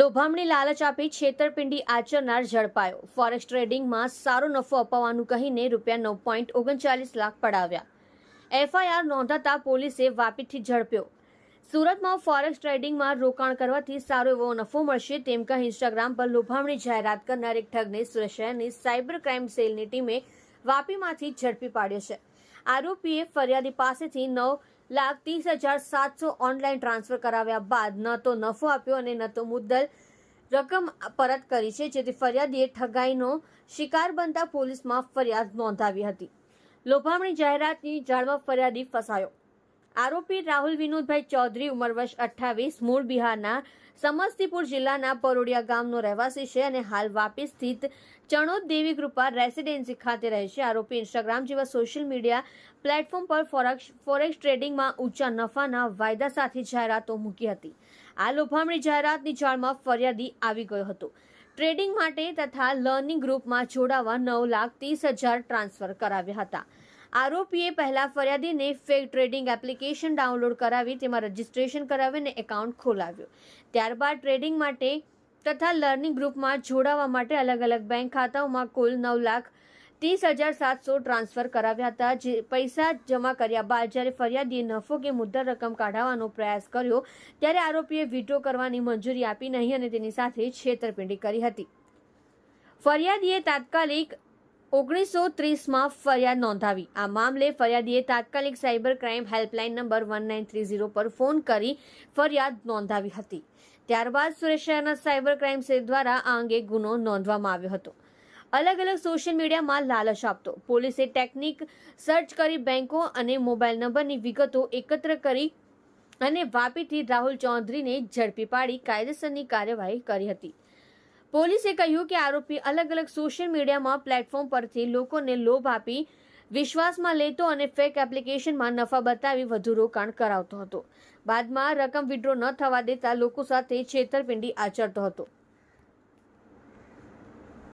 લોભામણી લાલચ આપી છેતરપિંડી આચરનાર ઝડપાયો. ફોરેક્સ ટ્રેડિંગમાં સારો નફો અપાવવાનું કહીને રૂપિયા નવ પોઈન્ટ ઓગણચાલીસ લાખ પડાવ્યા. એફઆઈઆર નોંધાતા પોલીસે વાપીથી ઝડપ્યો. સુરતમાં ફોરેક્સ ટ્રેડિંગમાં રોકાણ કરવાથી સારો એવો નફો મળશે તેમ કહી ઇન્સ્ટાગ્રામ પર લોભામણી જાહેરાત કરનાર એક ઠગને સુરત શહેરની સાયબર ક્રાઇમ સેલની ટીમે વાપીમાંથી ઝડપી પાડ્યો છે. આરોપીએ ફરિયાદી પાસેથી નવ લાખ ત્રીસ હજાર સાતસો ઓનલાઈન ટ્રાન્સફર કરાવ્યા બાદ ન તો નફો આપ્યો અને ન તો મુદ્દલ રકમ પરત કરી છે, જેથી ફરિયાદીએ ઠગાઈનો શિકાર બનતા પોલીસમાં ફરિયાદ નોંધાવી હતી. લોભામણી જાહેરાતની જાળમાં ફરિયાદી ફસાયો. આરોપી રાહુલ વિનોદભાઈ ચૌધરી, ઉંમર વર્ષ અઠ્ઠાવીસ, મૂળ બિહારના સમસ્તીપુર જિલ્લાના પરોડિયા ગામનો રહેવાસી છે અને હાલ વાપી સ્થિત ચણોદ દેવી કૃપા રેસિડેન્સી ખાતે રહે છે. આરોપી ઇન્સ્ટાગ્રામ જેવા સોશિયલ મીડિયા પ્લેટફોર્મ પર ફોરેક્સ ફોરેક્સ ટ્રેડિંગમાં ઊંચા નફાના વાયદા સાથે જાહેરાતો મૂકી હતી. આ લોભામણી જાહેરાતની જાળમાં ફરિયાદી આવી ગયો હતો. ટ્રેડિંગ માટે તથા લર્નિંગ ગ્રુપમાં જોડાવા નવ લાખ ત્રીસ હજાર ટ્રાન્સફર કરાવ્યા હતા. આરોપીએ પહેલા ફરિયાદીને ફેક ટ્રેડિંગ એપ્લિકેશન ડાઉનલોડ કરાવી, તેમાં રજીસ્ટ્રેશન કરાવીને એકાઉન્ટ ખોલાવ્યું. ત્યારબાદ ટ્રેડિંગ માટે તથા લર્નિંગ ગ્રુપમાં જોડાવા માટે અલગ અલગ બેંક ખાતાઓમાં કુલ નવ લાખ ત્રીસ હજાર સાતસો ટ્રાન્સફર કરાવ્યા હતા, જે પૈસા જમા કર્યા બાદ જ્યારે ફરિયાદીએ નફો કે મુદ્દા રકમ કાઢવાનો પ્રયાસ કર્યો, ત્યારે આરોપીએ વિડ્રો કરવાની મંજૂરી આપી નહીં અને તેની સાથે છેતરપિંડી કરી હતી. ફરિયાદીએ તાત્કાલિક ઓગણીસો ત્રીસમાં ફરિયાદ નોંધાવી. આ મામલે ફરિયાદીએ તાત્કાલિક cyber crime helpline number one nine three zero પર ફોન કરી ફરિયાદ નોંધાવી હતી. ત્યારબાદ સુરેશ શહેરના સાયબર ક્રાઇમ સેલ દ્વારા આ અંગે ગુનો નોંધવામાં આવ્યો હતો. અલગ અલગ સોશિયલ મીડિયામાં લાલચ આપતો. પોલીસે ટેકનિક સર્ચ કરી બેંકો અને મોબાઈલ નંબરની વિગતો એકત્ર કરી અને વાપીથી રાહુલ ચૌધરીને ઝડપી પાડી કાયદેસરની કાર્યવાહી કરી હતી. પોલીસે કહ્યું કે આરોપી અલગ અલગ સોશિયલ મીડિયામાં પ્લેટફોર્મ પરથી લોકોને લોભ આપી, વિશ્વાસમાં લેતો અને ફેક એપ્લિકેશનમાં નફા બતાવી વધુ રોકાણ કરાવતો હતો. બાદમાં રકમ વિડ્રો ન થવા દેતા લોકો સાથે છેતરપિંડી આચરતો હતો.